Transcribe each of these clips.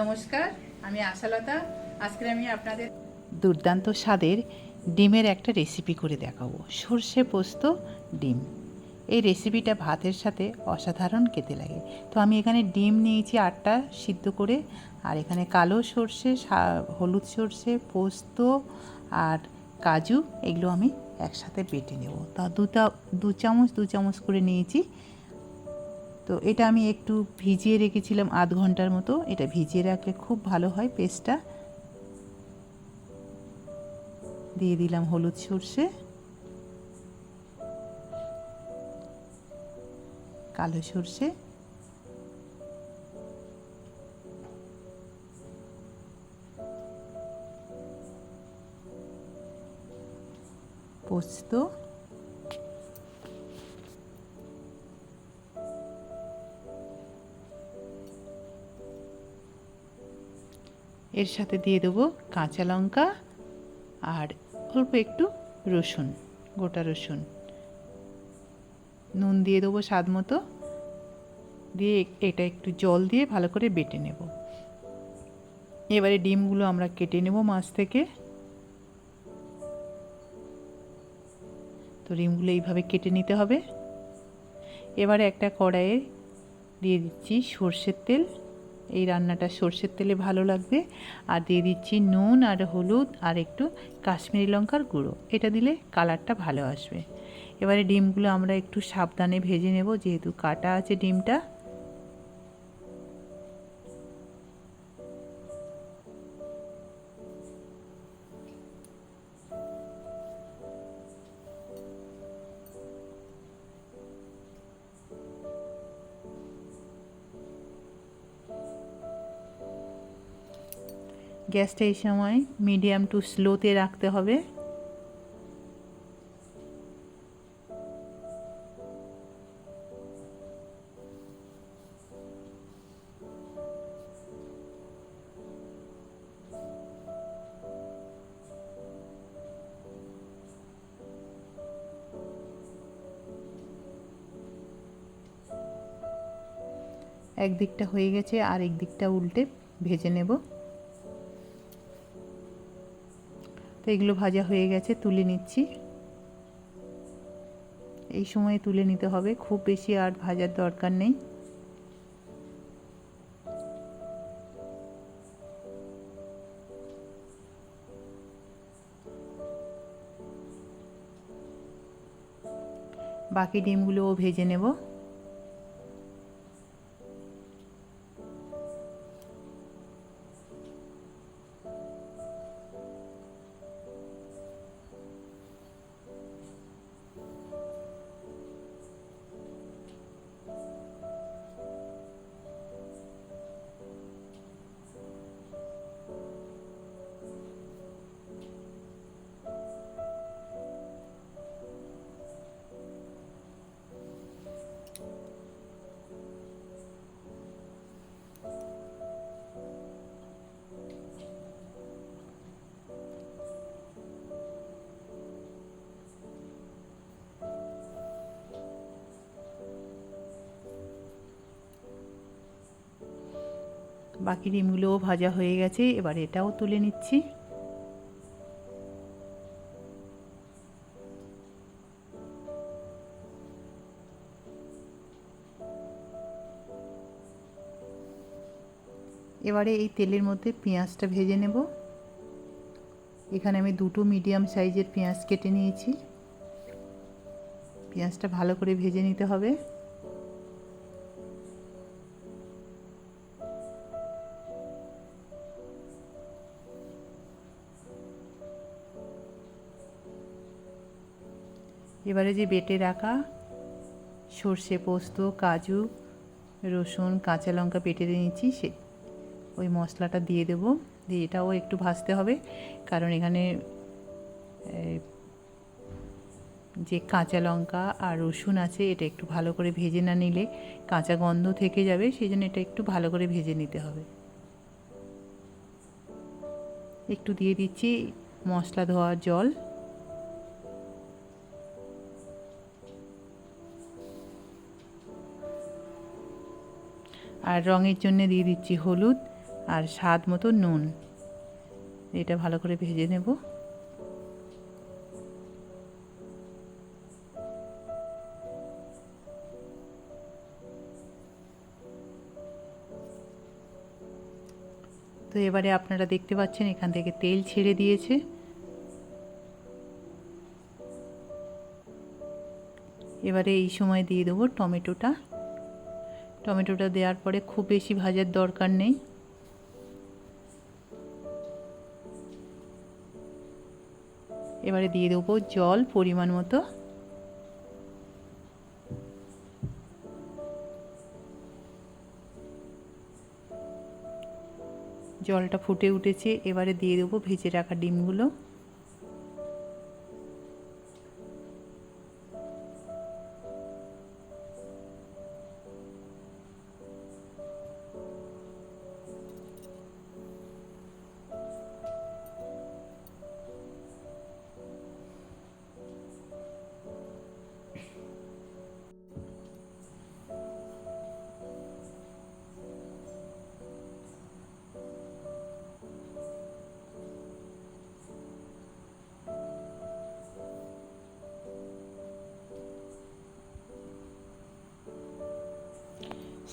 নমস্কার, আমি আশালতা। আজকে আমি আপনাদের দুর্দান্ত স্বাদের ডিমের একটা রেসিপি করে দেখাবো। সর্ষে পোস্ত, ডিম। এই রেসিপিটা ভাতের সাথে অসাধারণ খেতে লাগে। তো আমি এখানে ডিম নিয়েছি আটটা সিদ্ধ করে, আর এখানে কালো সর্ষে হলুদ সর্ষে, পোস্ত আর কাজু, এগুলো আমি একসাথে বেটে নেব। তা দুটা, দু চামচ দু চামচ করে নিয়েছি। তো এটা আমি একটু ভিজিয়ে রেখেছিলাম আধ ঘণ্টার মতো। এটা ভিজিয়ে রাখলে খুব ভালো হয় পেস্টটা। দিয়ে দিলাম হলুদ সর্ষে। কালো সর্ষে। পোস্ত। এর সাথে দিয়ে দেবো কাঁচা লঙ্কা আর অল্প একটু রসুন, গোটা রসুন। নুন দিয়ে দেবো স্বাদ মতো। দিয়ে এটা একটু জল দিয়ে ভালো করে বেটে নেব। এবারে ডিমগুলো আমরা কেটে নেব মাছ থেকে। তো ডিমগুলো এইভাবে কেটে নিতে হবে। এবারে একটা কড়াইয়ে দিয়ে দিচ্ছি সর্ষের তেল। এই রান্নাটা সর্ষের তেলে ভালো লাগবে। আর দিয়ে দিচ্ছি নুন আর হলুদ আর একটু কাশ্মীরি লঙ্কার গুঁড়ো। এটা দিলে কালারটা ভালো আসবে। এবারে ডিমগুলো আমরা একটু সাবধানে ভেজে নেব, যেহেতু কাটা আছে ডিমটা। গ্যাসটা এই সময় মিডিয়াম টু স্লোতে রাখতে হবে। এক দিকটা হয়ে গেছে আর এক দিকটা উল্টে ভেজে নেব। তো এগুলো ভাজা হয়ে গেছে, তুলে নিচ্ছি। এই সময় তুলে নিতে হবে, খুব বেশি আর ভাজার দরকার নেই। বাকি ডিমগুলোও ভেজে নেব। বাকি ডিমগুলোও ভাজা হয়ে গেছে, এবার এটাও তুলে নিচ্ছি। এবারে এই তেলের মধ্যে পেঁয়াজটা ভেজে নেব। এখানে আমি দুটো মিডিয়াম সাইজের পেঁয়াজ কেটে নিয়েছি। পেঁয়াজটা ভালো করে ভেজে নিতে হবে। এবারে যে বেটে রাখা সর্ষে পোস্ত, কাজু, রসুন, কাঁচা লঙ্কা বেটে নিয়েছি সে ওই মশলাটা দিয়ে দেবো। দিয়ে এটাও একটু ভাজতে হবে, কারণ এখানে যে কাঁচা লঙ্কা আর রসুন আছে, এটা একটু ভালো করে ভেজে না নিলে কাঁচা গন্ধ থেকে যাবে, সেই জন্য এটা একটু ভালো করে ভেজে নিতে হবে। একটু দিয়ে দিচ্ছি মশলা ধোয়ার জল। আর রঙের জন্য দিয়ে দিচ্ছি হলুদ আর স্বাদ মতো নুন। এটা ভালো করে ভেজে নেব। তো এবারে আপনারা দেখতে পাচ্ছেন এখান থেকে তেল ছেড়ে দিয়েছে। এবারে এই সময় দিয়ে দেবো টমেটোটা। টমেটোটা দেওয়ার পরে খুব বেশি ভাজার দরকার নেই। এবারে দিয়ে দেবো জল পরিমাণ মতো। জলটা ফুটে উঠেছে, এবারে দিয়ে দেবো ভেজে রাখা ডিমগুলো।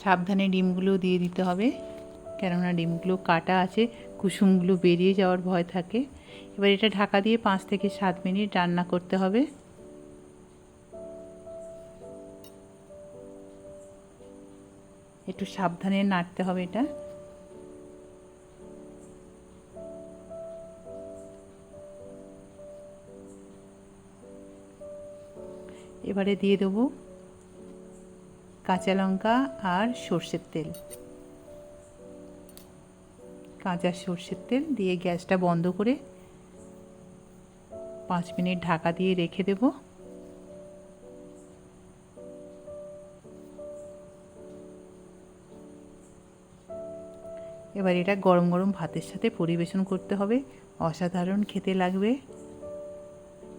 সাবধানে ডিমগুলো দিয়ে দিতে হবে। কেননা ডিমগুলো কাটা আছে, কুসুমগুলো বেরিয়ে যাওয়ার ভয় থাকে। এবার এটা ঢাকা দিয়ে পাঁচ থেকে সাত মিনিট রান্না করতে হবে। একটু সাবধানে নাড়তে হবে এটা। এবারে দিয়ে দেবো কাঁচা লঙ্কা আর সর্ষের তেল। কাঁচা সর্ষের তেল দিয়ে গ্যাসটা বন্ধ করে পাঁচ মিনিট ঢাকা দিয়ে রেখে দেব। এবার এটা গরম গরম ভাতের সাথে পরিবেশন করতে হবে। অসাধারণ খেতে লাগবে।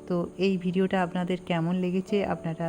তো এই ভিডিওটা আপনাদের কেমন লেগেছে আপনারা